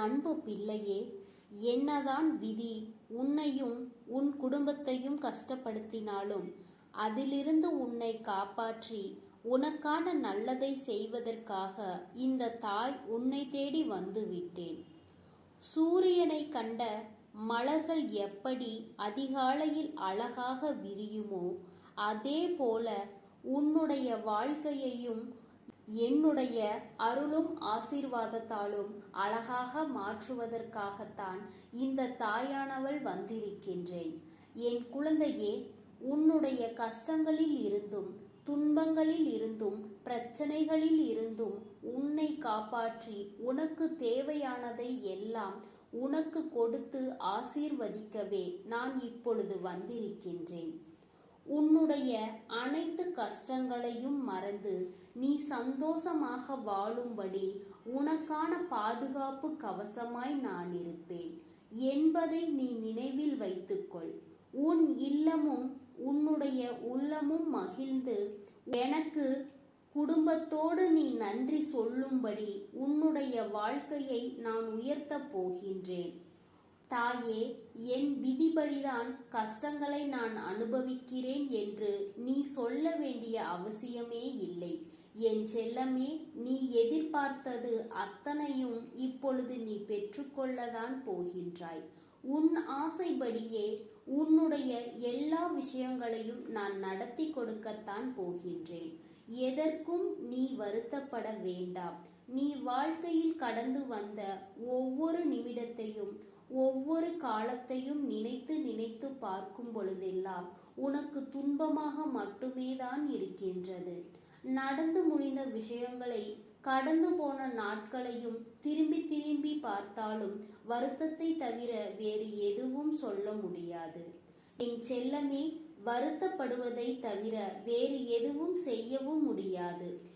அன்பு பிள்ளையே என்னதான் விதி உன்னையும் உன் குடும்பத்தையும் கஷ்டப்படுத்தினாலும் அதிலிருந்து உன்னை காப்பாற்றி உனக்கான நல்லதை செய்வதற்காக இந்த தாய் உன்னை தேடி வந்து விட்டேன். சூரியனை கண்ட மலர்கள் எப்படி அதிகாலையில் அழகாக விரியுமோ அதே போல உன்னுடைய வாழ்க்கையையும் என்னுடைய அருளும் ஆசீர்வாதத்தாலும் அழகாக மாற்றுவதற்காகத்தான் இந்த தாயானவள் வந்திருக்கின்றேன். என் குழந்தையே உன்னுடைய கஷ்டங்களில் இருந்தும் துன்பங்களில் இருந்தும் பிரச்சனைகளில் இருந்தும் உன்னை காப்பாற்றி உனக்கு தேவையானதை எல்லாம் உனக்கு கொடுத்து ஆசீர்வதிக்கவே நான் இப்பொழுது வந்திருக்கின்றேன். உன்னுடைய அனைத்து கஷ்டங்களையும் மறந்து நீ சந்தோஷமாக வாழும்படி உனக்கான பாதுகாப்பு கவசமாய் நான் இருப்பேன். என்பதை நீ நினைவில் வைத்துக்கொள். உன் இல்லமும் உன்னுடைய உள்ளமும் மகிழ்ந்து எனக்கு குடும்பத்தோடு நீ நன்றி சொல்லும்படி உன்னுடைய வாழ்க்கையை நான் உயர்த்தப் போகின்றேன். தாயே என் விதிபடிதான் கஷ்டங்களை நான் அனுபவிக்கிறேன் என்று நீ சொல்ல வேண்டிய அவசியமே இல்லை. என் செல்லமே நீ எதிர்பார்த்தது அத்தனையும் இப்பொழுது நீ பெற்றுக்கொள்ளதான் போகின்றாய். உன் ஆசைப்படியே உன்னுடைய எல்லா விஷயங்களையும் நான் நடத்தி கொடுக்கத்தான் போகின்றேன். எதற்கும் நீ வருத்தப்பட வேண்டாம். நீ வாழ்க்கையில் கடந்து வந்த ஒவ்வொரு நிமிடத்தையும் ஒவ்வொரு காலத்தையும் நினைத்து நினைத்து பார்க்கும் பொழுதெல்லாம் உனக்கு துன்பமாக மட்டுமே தான் இருக்கின்றது. நடந்து முடிந்த விஷயங்களை கடந்து போன நாட்களையும் திரும்பி திரும்பி பார்த்தாலும் வருத்தத்தை தவிர வேறு எதுவும் சொல்ல முடியாது. என் செல்லமே வருத்தப்படுவதை தவிர வேறு எதுவும் செய்யவும் முடியாது.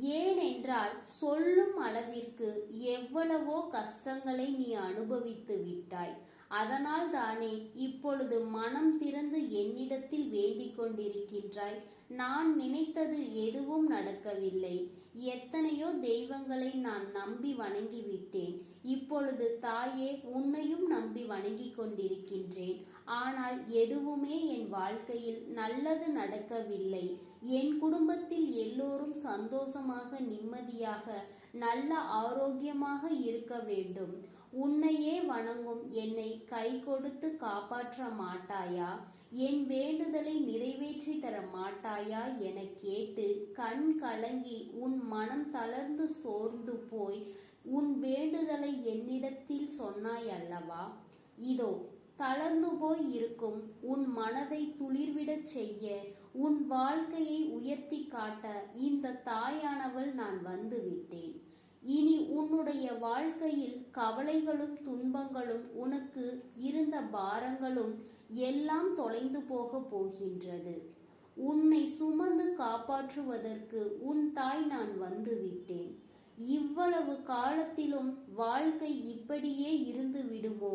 ஏனென்றால் சொல்லும் அளவிற்கு எவ்வளவோ கஷ்டங்களை நீ அனுபவித்து விட்டாய். அதனால் தானே இப்பொழுது மனம் திறந்து என்னிடத்தில் வேண்டிக் கொண்டிருக்கின்றாய். நான் நினைத்தது எதுவும் நடக்கவில்லை. எத்தனையோ தெய்வங்களை நான் நம்பி வணங்கிவிட்டேன் இப்பொழுது தாயே உன்னையும் நம்பி வணங்கிக் கொண்டிருக்கின்றேன். ஆனால் எதுவுமே என் வாழ்க்கையில் நல்லது நடக்கவில்லை. என் குடும்பத்தில் எல்லோரும் சந்தோஷமாக நிம்மதியாக நல்ல ஆரோக்கியமாக இருக்க வேண்டும். உன்னையே வணங்கும் என்னை கை கொடுத்து காப்பாற்ற மாட்டாயா? என் வேண்டுதலை நிறைவேற்றி தர மாட்டாயா? என கேட்டு கண் கலங்கி உன் மனம் தளர்ந்து சோர்ந்து போய் உன் வேண்டுதலை என்னிடத்தில் சொன்னாய் அல்லவா? இதோ தளர்ந்து போய் இருக்கும் உன் மனதை துளிர்விடச் செய்ய உன் வாழ்க்கையை உயர்த்தி காட்ட இந்த தாயானவள் நான் வந்து விட்டேன் இனி உன்னுடைய வாழ்க்கையில் கவலைகளும் துன்பங்களும் உனக்கு இருந்த பாரங்களும் எல்லாம் தொலைந்து போக போகின்றது. உன்னை சுமந்து காப்பாற்றுவதற்கு உன் தாய் நான் வந்துவிட்டேன். இவ்வளவு காலத்திலும் வாழ்க்கை இப்படியே இருந்து விடுமோ?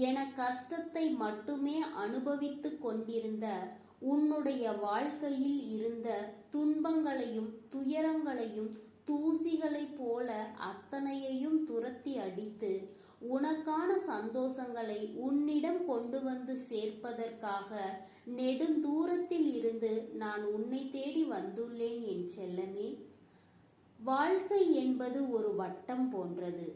என கஷ்டத்தை மட்டுமே அனுபவித்து கொண்டிருந்த உன்னுடைய வாழ்க்கையில் இருந்த துன்பங்களையும் துயரங்களையும் தூசிகளைப் போல அத்தனையையும் துரத்தி அடித்து உனக்கான சந்தோஷங்களை உன்னிடம் கொண்டு வந்து சேர்ப்பதற்காக நெடுந்தூரத்தில் இருந்து நான் உன்னை தேடி வந்துள்ளேன் வாழ்க்கை என்பது ஒரு வட்டம் போன்றது.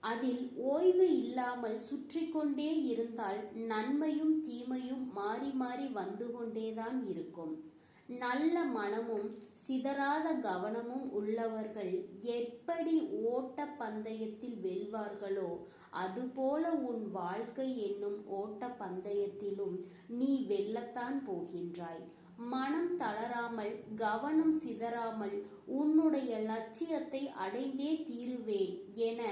அதில் ஓய்வு இல்லாமல் சுற்றி கொண்டே இருந்தால் நன்மையும் தீமையும் மாறி மாறி வந்து கொண்டேதான் இருக்கும். நல்ல மனமும் சிதறாத கவனமும் உள்ளவர்கள் எப்படி ஓட்ட பந்தயத்தில் வெல்வார்களோ அதுபோல உன் வாழ்க்கை என்னும் ஓட்ட பந்தயத்திலும் நீ வெல்லத்தான் போகின்றாய். மனம் தளராமல் கவனம் சிதறாமல் உன்னுடைய லட்சியத்தை அடைந்தே தீருவேன் என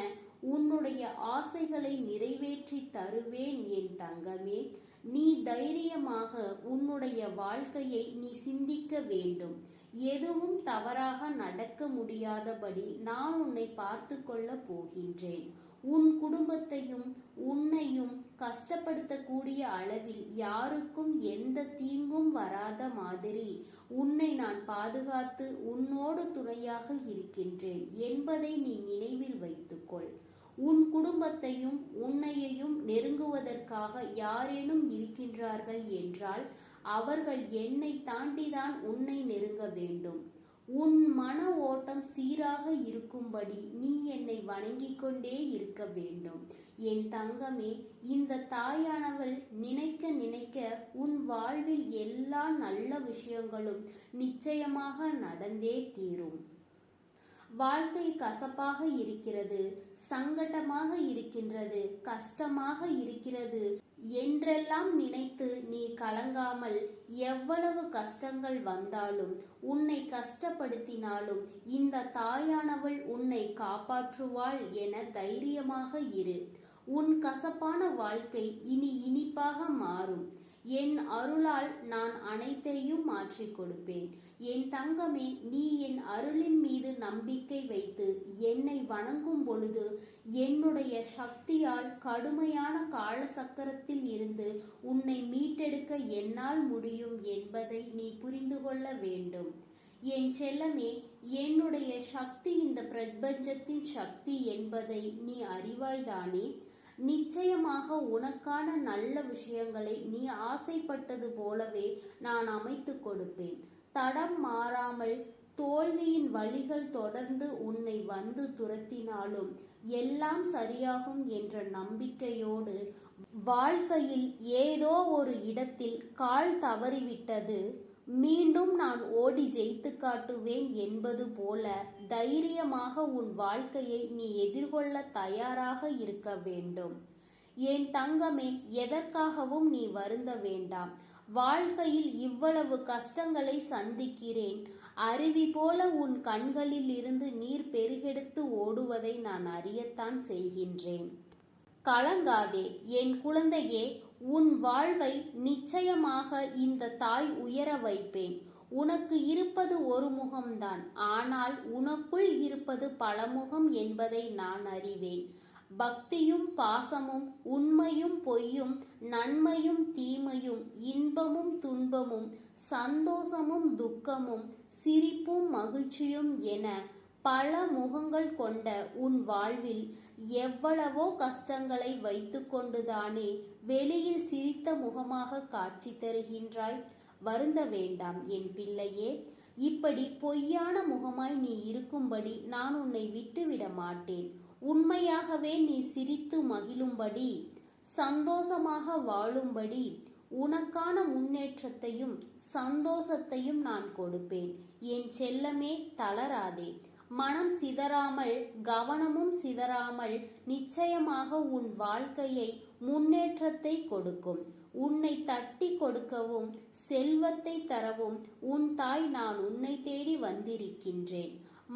உன்னுடைய ஆசைகளை நிறைவேற்றி தருவேன் என் தங்கமே. நீ தைரியமாக உன்னுடைய வாழ்க்கையை நீ சிந்திக்க வேண்டும். எதுவும் தவறாக நடக்க முடியாதபடி நான் உன்னை பார்த்து கொள்ள போகின்றேன். உன் குடும்பத்தையும் உன்னையும் கஷ்டப்படுத்தக்கூடிய அளவில் யாருக்கும் எந்த தீங்கும் வராத மாதிரி உன்னை நான் பாதுகாத்து உன்னோடு துணையாக இருக்கின்றேன் என்பதை நீ நினைவில் வைத்துக்கொள். உன் குடும்பத்தையும் உன்னையையும் நெருங்குவதற்காக யாரேனும் இருக்கின்றார்கள் என்றால் அவர்கள் என்னை தாண்டிதான் உன்னை நெருங்க வேண்டும். உன் மன ஓட்டம் சீராக இருக்கும்படி நீ என்னை வணங்கிக் கொண்டே இருக்க வேண்டும். என் தங்கமே இந்த தாயானவள் நினைக்க நினைக்க உன் வாழ்வில் எல்லா நல்ல விஷயங்களும் நிச்சயமாக நடந்தே தீரும். வாழ்க்கை கசப்பாக இருக்கிறது சங்கடமாக இருக்கின்றது கஷ்டமாக இருக்கிறது என்றெல்லாம் நினைத்து நீ கலங்காமல் எவ்வளவு கஷ்டங்கள் வந்தாலும் உன்னை கஷ்டப்படுத்தினாலும் இந்த தாயானவள் உன்னை காப்பாற்றுவாள் என தைரியமாக இரு. உன் கசப்பான வாழ்க்கை இனி இனிப்பாக மாறும். என் அருளால் நான் அனைத்தையும் மாற்றிக் கொடுப்பேன். என் தங்கமே நீ என் அருளின் மீது நம்பிக்கை வைத்து என்னை வணங்கும் பொழுது என்னுடைய சக்தியால் கடுமையான கால சக்கரத்தில் இருந்து உன்னை மீட்டெடுக்க என்னால் முடியும் என்பதை நீ புரிந்து கொள்ள வேண்டும். என் செல்லமே என்னுடைய சக்தி இந்த பிரபஞ்சத்தின் சக்தி என்பதை நீ அறிவாய்தானே? நிச்சயமாக உனக்கான நல்ல விஷயங்களை நீ ஆசைப்பட்டது போலவே நான் அமைத்து கொடுப்பேன். தடம் மாறாமல் தோல்வியின் வழிகள் தொடர்ந்து உன்னை வந்து துரத்தினாலும் எல்லாம் சரியாகும் என்ற நம்பிக்கையோடு வாழ்க்கையில் ஏதோ ஒரு இடத்தில் கால் தவறிவிட்டது மீண்டும் நான் ஓடி ஜெயித்து காட்டுவேன் என்பது போல தைரியமாக உன் வாழ்க்கையை நீ எதிர்கொள்ள தயாராக இருக்க வேண்டும். என் தங்கமே எதற்காகவும் நீ வருந்த வேண்டாம். வாழ்க்கையில் இவ்வளவு கஷ்டங்களை சந்திக்கிறேன். அருவி போல உன் கண்களில் இருந்து நீர் பெருகெடுத்து ஓடுவதை நான் அறியத்தான் செய்கின்றேன். கலங்காதே என் குழந்தையே உன் வாழ்வை நிச்சயமாக இந்த தாய் உயர வைப்பேன். உனக்கு இருப்பது ஒரு முகம்தான். ஆனால் உனக்குள் இருப்பது பல முகம் என்பதை நான் அறிவேன். பக்தியும் பாசமும் உண்மையும் பொய்யும் நன்மையும் தீமையும் இன்பமும் துன்பமும் சந்தோஷமும் துக்கமும் சிரிப்பும் மகிழ்ச்சியும் என பல முகங்கள் கொண்ட உன் வாழ்வில் எவ்வளவோ கஷ்டங்களை வைத்துக்கொண்டுதானே வெளியில் சிரித்த முகமாக காட்சி தருகின்றாய்? வருந்த வேண்டாம் என் பிள்ளையே. இப்படி பொய்யான முகமாய் நீ இருக்கும்படி நான் உன்னை விட்டுவிட மாட்டேன். உண்மையாகவே நீ சிரித்து மகிழும்படி சந்தோஷமாக வாழும்படி உனக்கான முன்னேற்றத்தையும் சந்தோஷத்தையும் நான் கொடுப்பேன். என் செல்லமே தளராதே. மனம் சிதறாமல் கவனமும் சிதறாமல் நிச்சயமாக உன் வாழ்க்கையை முன்னேற்றத்தை கொடுக்கும். உன்னை தட்டி கொடுக்கவும் செல்வத்தை தரவும் உன் தாய் நான் உன்னை தேடி வந்திருக்கின்றேன்.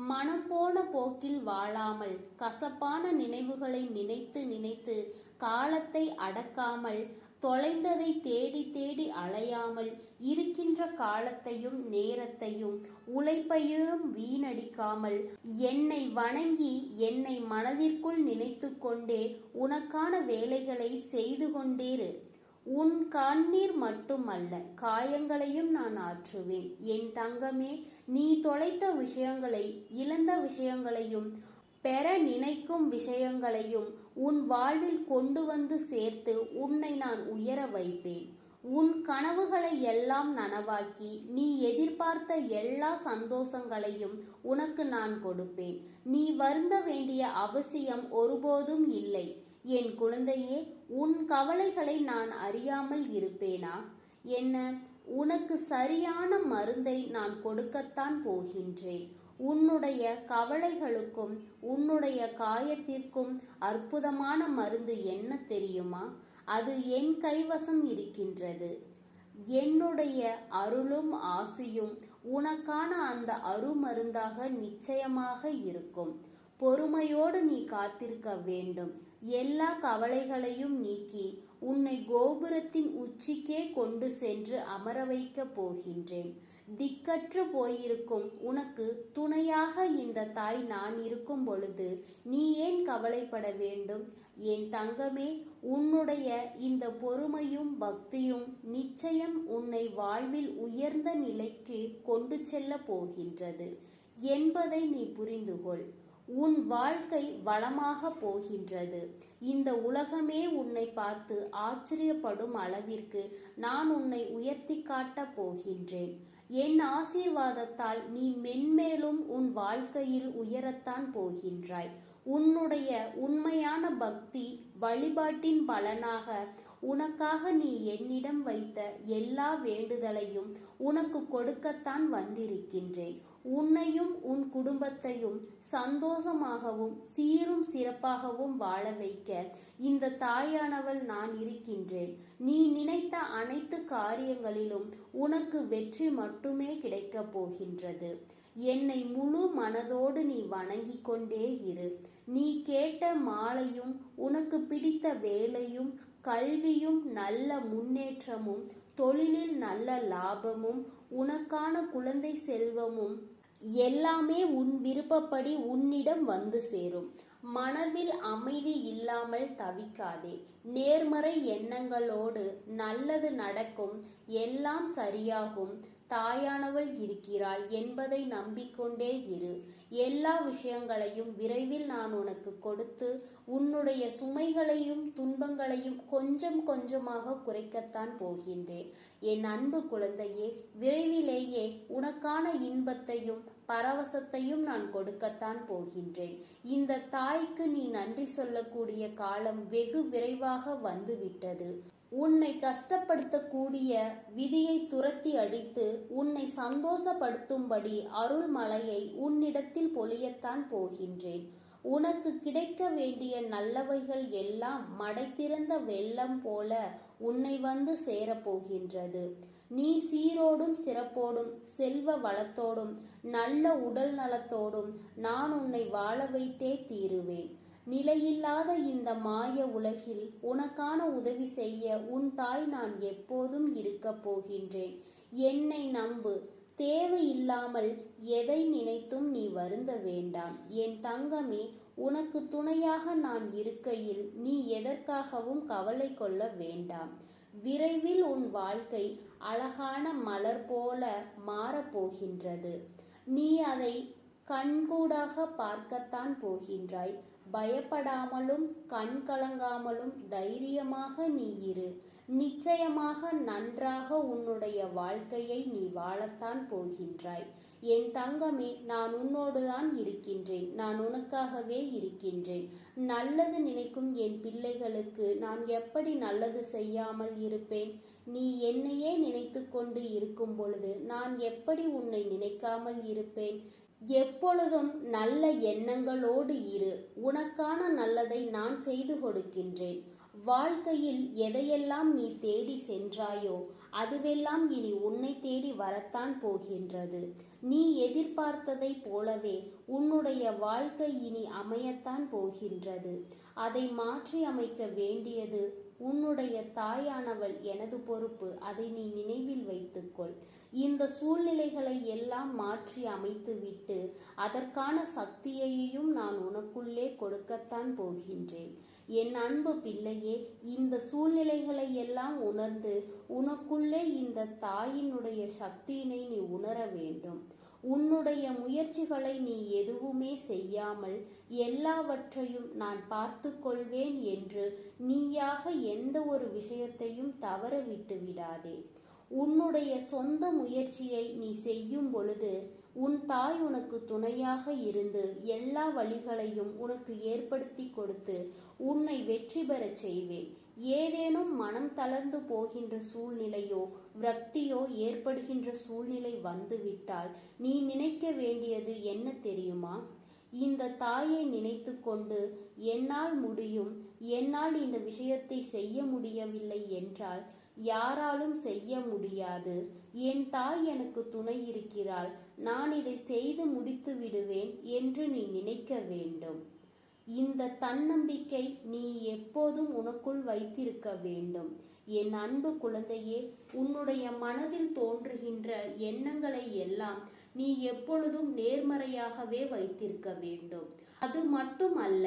மனம் போன போக்கில் வாழாமல் கசப்பான நினைவுகளை நினைத்து நினைத்து காலத்தை அடக்காமல் தொலைந்ததை தேடி தேடி அலையாமல் இருக்கின்ற காலத்தையும் நேரத்தையும் உழைப்பையும் வீணடிக்காமல் என்னை வணங்கி என்னை மனதிற்குள் நினைத்து கொண்டே உனக்கான வேலைகளை செய்து கொண்டேரு உன் கண்ணீர் மட்டுமல்ல காயங்களையும் நான் ஆற்றுவேன். என் தங்கமே நீ தொலைத்த விஷயங்களை இழந்த விஷயங்களையும் பெற நினைக்கும் விஷயங்களையும் உன் வாழ்வில் கொண்டு வந்து சேர்த்து உன்னை நான் உயர வைப்பேன். உன் கனவுகளை எல்லாம் நனவாக்கி நீ எதிர்பார்த்த எல்லா சந்தோஷங்களையும் உனக்கு நான் கொடுப்பேன். நீ வருந்த வேண்டிய அவசியம் ஒருபோதும் இல்லை. என் குழந்தையே உன் கவலைகளை நான் அறியாமல் இருப்பேனா? என்ன? உனக்கு சரியான மருந்தை நான் கொடுக்கத்தான் போகின்றேன். உன்னுடைய கவலைகளுக்கும் உன்னுடைய காயத்திற்கும் அற்புதமான மருந்து என்ன தெரியுமா? அது என் கைவசம் இருக்கின்றது. என்னுடைய அருளும் ஆசியும் உனக்கான அந்த அருமருந்தாக நிச்சயமாக இருக்கும். பொறுமையோடு நீ காத்திருக்க வேண்டும். எல்லா கவலைகளையும் நீக்கி உன்னை கோபுரத்தின் உச்சிக்கே கொண்டு சென்று அமர வைக்கப் போகின்றேன். திக்கற்று போயிருக்கும். உனக்கு துணையாக இந்த தாய் நான் இருக்கும் பொழுது நீ ஏன் கவலைப்பட வேண்டும்? என் தங்கமே உன்னுடைய இந்த பொறுமையும் பக்தியும் நிச்சயம் உன்னை வாழ்வில் உயர்ந்த நிலைக்கு கொண்டு செல்ல போகின்றது. என்பதை நீ புரிந்துகொள். உன் வாழ்க்கை வளமாக போகின்றது. இந்த உலகமே உன்னை பார்த்து ஆச்சரியப்படும் அளவிற்கு நான் உன்னை உயர்த்தி காட்டப் போகின்றேன். என் ஆசீர்வாதத்தால் நீ மென்மேலும் உன் வாழ்க்கையில் உயரத்தான் போகின்றாய். உன்னுடைய உண்மையான பக்தி வழிபாட்டின் பலனாக உனக்காக நீ என்னிடம் வைத்த எல்லா வேண்டுதலையும் உனக்கு கொடுக்கத்தான் வந்திருக்கின்றேன். உன்னையும் உன் குடும்பத்தையும் சந்தோஷமாகவும் சீரும் சிறப்பாகவும் வாழ வைக்க இந்த தாயானவள் நான் இருக்கின்றேன். நீ நினைத்த அனைத்து காரியங்களிலும் உனக்கு வெற்றி மட்டுமே கிடைக்கப் போகின்றது. என்னை முழு மனதோடு நீ வணங்கிக் கொண்டே இரு. நீ கேட்ட மாலையும் உனக்கு பிடித்த வேலையும் கல்வியும் நல்ல முன்னேற்றமும் தொழிலில் நல்ல லாபமும் உனக்கான குழந்தை செல்வமும் எல்லாமே உன் விருப்பப்படி உன்னிடம் வந்து சேரும். மனதில் அமைதி இல்லாமல் தவிக்காதே. நேர்மறை எண்ணங்களோடு நல்லது நடக்கும். எல்லாம் சரியாகும். தாயானவள் இருக்கிறாள் என்பதை நம்பிக்கொண்டே இரு. எல்லா விஷயங்களையும் விரைவில் நான் உனக்கு கொடுத்து உன்னுடைய சுமைகளையும் துன்பங்களையும் கொஞ்சம் கொஞ்சமாக குறைக்கத்தான் போகின்றேன். என் அன்பு குழந்தையே விரைவிலேயே உனக்கான இன்பத்தையும் பரவசத்தையும் நான் கொடுக்கத்தான் போகின்றேன். இந்த தாய்க்கு நீ நன்றி சொல்லக்கூடிய காலம் வெகு விரைவாக வந்துவிட்டது. உன்னை கஷ்டப்படுத்தக்கூடிய விதியை துரத்தி அடித்து உன்னை சந்தோஷப்படுத்தும்படி அருள்மலையை உன்னிடத்தில் பொழியத்தான் போகின்றேன். உனக்கு கிடைக்க வேண்டிய நல்லவைகள் எல்லாம் மடைத்திறந்த வெள்ளம் போல உன்னை வந்து சேரப்போகின்றது நீ சீரோடும் சிறப்போடும் செல்வ வளத்தோடும் நல்ல உடல் நலத்தோடும் நான் உன்னை வாழ வைத்தே தீருவேன். நிலையில்லாத இந்த மாய உலகில் உனக்கான உதவி செய்ய உன் தாய் நான் எப்போதும் இருக்கப் போகின்றேன். என்னை நம்பு. தேவையில்லாமல் எதை நினைத்தும் நீ வருந்த வேண்டாம். என் தங்கமே உனக்கு துணையாக நான் இருக்கையில் நீ எதற்காகவும் கவலை கொள்ள வேண்டாம். விரைவில் உன் வாழ்க்கை அழகான மலர் போல மாறப்போகின்றது நீ அதை கண்கூடாக பார்க்கத்தான் போகின்றாய். பயப்படாமலும் கண் கலங்காமலும் தைரியமாக நீ இரு. நிச்சயமாக நன்றாக உன்னுடைய வாழ்க்கையை நீ வாழத்தான் போகின்றாய். என் தங்கமே நான் உன்னோடுதான் இருக்கின்றேன். நான் உனக்காகவே இருக்கின்றேன். நல்லது நினைக்கும் என் பிள்ளைகளுக்கு நான் எப்படி நல்லது செய்யாமல் இருப்பேன்? நீ என்னையே நினைத்து கொண்டு இருக்கும் பொழுது நான் எப்படி உன்னை நினைக்காமல் இருப்பேன்? எப்பொழுதும் நல்ல எண்ணங்களோடு இரு. உனக்கான நல்லதை நான் செய்து கொடுக்கின்றேன். வாழ்க்கையில் எதையெல்லாம் நீ தேடி சென்றாயோ அதுவெல்லாம் இனி உன்னை தேடி வரத்தான் போகின்றது. நீ எதிர்பார்த்ததை போலவே உன்னுடைய வாழ்க்கை இனி அமையத்தான் போகின்றது. அதை மாற்றி அமைக்க வேண்டியது உன்னுடைய தாயானவள் எனது பொறுப்பு அதை நீ நினைவில் வைத்துக்கொள். இந்த சூழ்நிலைகளை எல்லாம் மாற்றி அமைத்துவிட்டு அதற்கான சக்தியையும் நான் உனக்குள்ளே கொடுக்கத்தான் போகின்றேன். என் அன்பு பிள்ளையே இந்த சூழ்நிலைகளை எல்லாம் உணர்ந்து உனக்குள்ளே இந்த தாயினுடைய சக்தியினை நீ உணர வேண்டும். உன்னுடைய முயற்சிகளை நீ எதுவுமே செய்யாமல் எல்லாவற்றையும் நான் பார்த்து கொள்வேன் என்று நீயாக எந்த ஒரு விஷயத்தையும் தவற விட்டு விடாதே உன்னுடைய சொந்த முயற்சியை நீ செய்யும் பொழுது உன் தாய் உனக்கு துணையாக இருந்து எல்லா வழிகளையும் உனக்கு ஏற்படுத்தி கொடுத்து உன்னை வெற்றி பெறச் செய்வேன். ஏதேனும் மனம் தளர்ந்து போகின்ற சூழ்நிலையோ விரக்தியோ ஏற்படுகின்ற சூழ்நிலை வந்துவிட்டால் நீ நினைக்க வேண்டியது என்ன தெரியுமா? இந்த தாயை நினைத்து கொண்டு என்னால் முடியும் என்னால் இந்த விஷயத்தை செய்ய முடியவில்லை என்றால் யாராலும் செய்ய முடியாது. என் தாய் எனக்கு துணை இருக்கிறாள். நான் இதை செய்து முடித்து விடுவேன் என்று நீ நினைக்க வேண்டும். இந்த தன்னம்பிக்கை நீ எப்போதும் உனக்குள் வைத்திருக்க வேண்டும். என் அன்பு குழந்தையே உன்னுடைய மனதில் தோன்றுகின்ற எண்ணங்களை எல்லாம் நீ எப்பொழுதும் நேர்மறையாகவே வைத்திருக்க வேண்டும். அது மட்டுமல்ல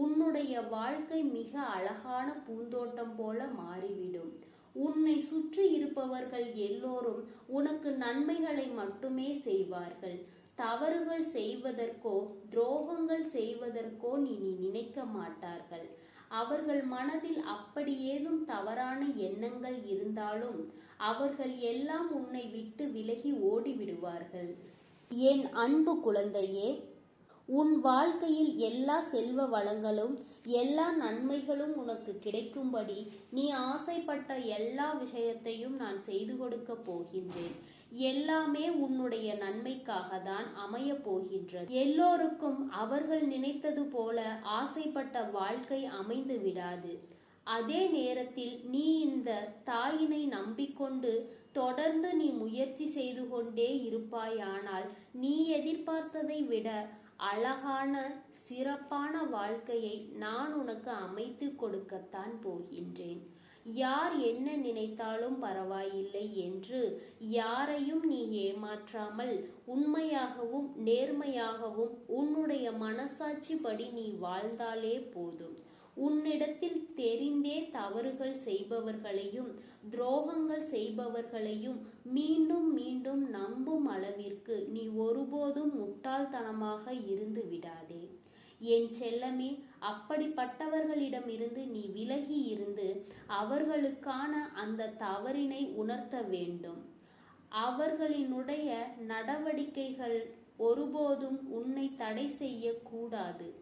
உன்னுடைய வாழ்க்கை மிக அழகான பூந்தோட்டம் போல மாறிவிடும். உன்னை சுற்றி இருப்பவர்கள் எல்லோரும் உனக்கு நன்மைகளை மட்டுமே செய்வார்கள். தவறுகள் செய்வதற்கோ துரோகங்கள் செய்வதற்கோ நீ நினைக்க மாட்டார்கள். அவர்கள் மனதில் அப்படி ஏதும் தவறான எண்ணங்கள் இருந்தாலும் அவர்கள் எல்லாம் உன்னை விட்டு விலகி ஓடிவிடுவார்கள். என் அன்பு குழந்தையே உன் வாழ்க்கையில் எல்லா செல்வ வளங்களும் எல்லா நன்மைகளும் உனக்கு கிடைக்கும்படி நீ ஆசைப்பட்ட எல்லா விஷயத்தையும் நான் செய்து கொடுக்க போகின்றேன். எல்லாமே உன்னுடைய நன்மைக்காக தான் அமைய போகின்றது. எல்லோருக்கும் அவர்கள் நினைத்தது போல ஆசைப்பட்ட வாழ்க்கை அமைந்து விடாது. அதே நேரத்தில் நீ இந்த தாயினை நம்பிக்கொண்டு தொடர்ந்து நீ முயற்சி செய்து கொண்டே இருப்பாயானால் நீ எதிர்பார்த்ததை விட அழகான சிறப்பான வாழ்க்கையை நான் உனக்கு அமைத்து கொடுக்கத்தான் போகின்றேன். யார் என்ன நினைத்தாலும் பரவாயில்லை என்று யாரையும் நீ ஏமாற்றாமல் உண்மையாகவும் நேர்மையாகவும் உன்னுடைய மனசாட்சிப்படி நீ வாழ்ந்தாலே போதும். உன்னிடத்தில் தெரிந்தே தவறுகள் செய்பவர்களையும் துரோகங்கள் செய்பவர்களையும் மீண்டும் மீண்டும் நம்பும் அளவிற்கு நீ ஒருபோதும் முட்டாள்தனமாக இருந்து விடாதே. என் செல்லமே அப்படிப்பட்டவர்களிடமிருந்து நீ விலகி இருந்து அவர்களுக்கான அந்த தவறினை உணர்த்த வேண்டும். அவர்களினுடைய நடவடிக்கைகள் ஒருபோதும் உன்னை தடை செய்யக்கூடாது.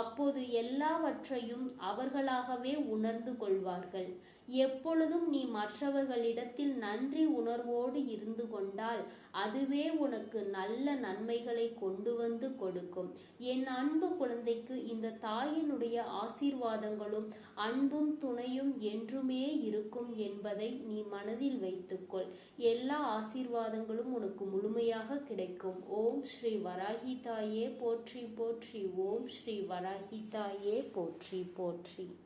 அப்போது எல்லாவற்றையும் அவர்களாகவே உணர்ந்து கொள்வார்கள். எப்பொழுதும் நீ மற்றவர்களிடத்தில் நன்றி உணர்வோடு இருந்து கொண்டால் அதுவே உனக்கு நல்ல நன்மைகளை கொண்டு வந்து கொடுக்கும். என் அன்பு குழந்தைக்கு இந்த தாயினுடைய ஆசீர்வாதங்களும் அன்பும் துணையும் என்றுமே இருக்கும் என்பதை நீ மனதில் வைத்துக்கொள். எல்லா ஆசீர்வாதங்களும் உனக்கு முழுமையாக கிடைக்கும். ஓம் ஸ்ரீ வராகி தாயே போற்றி போற்றி. ஓம் ஸ்ரீ வர தாயே போற்றி போற்றி.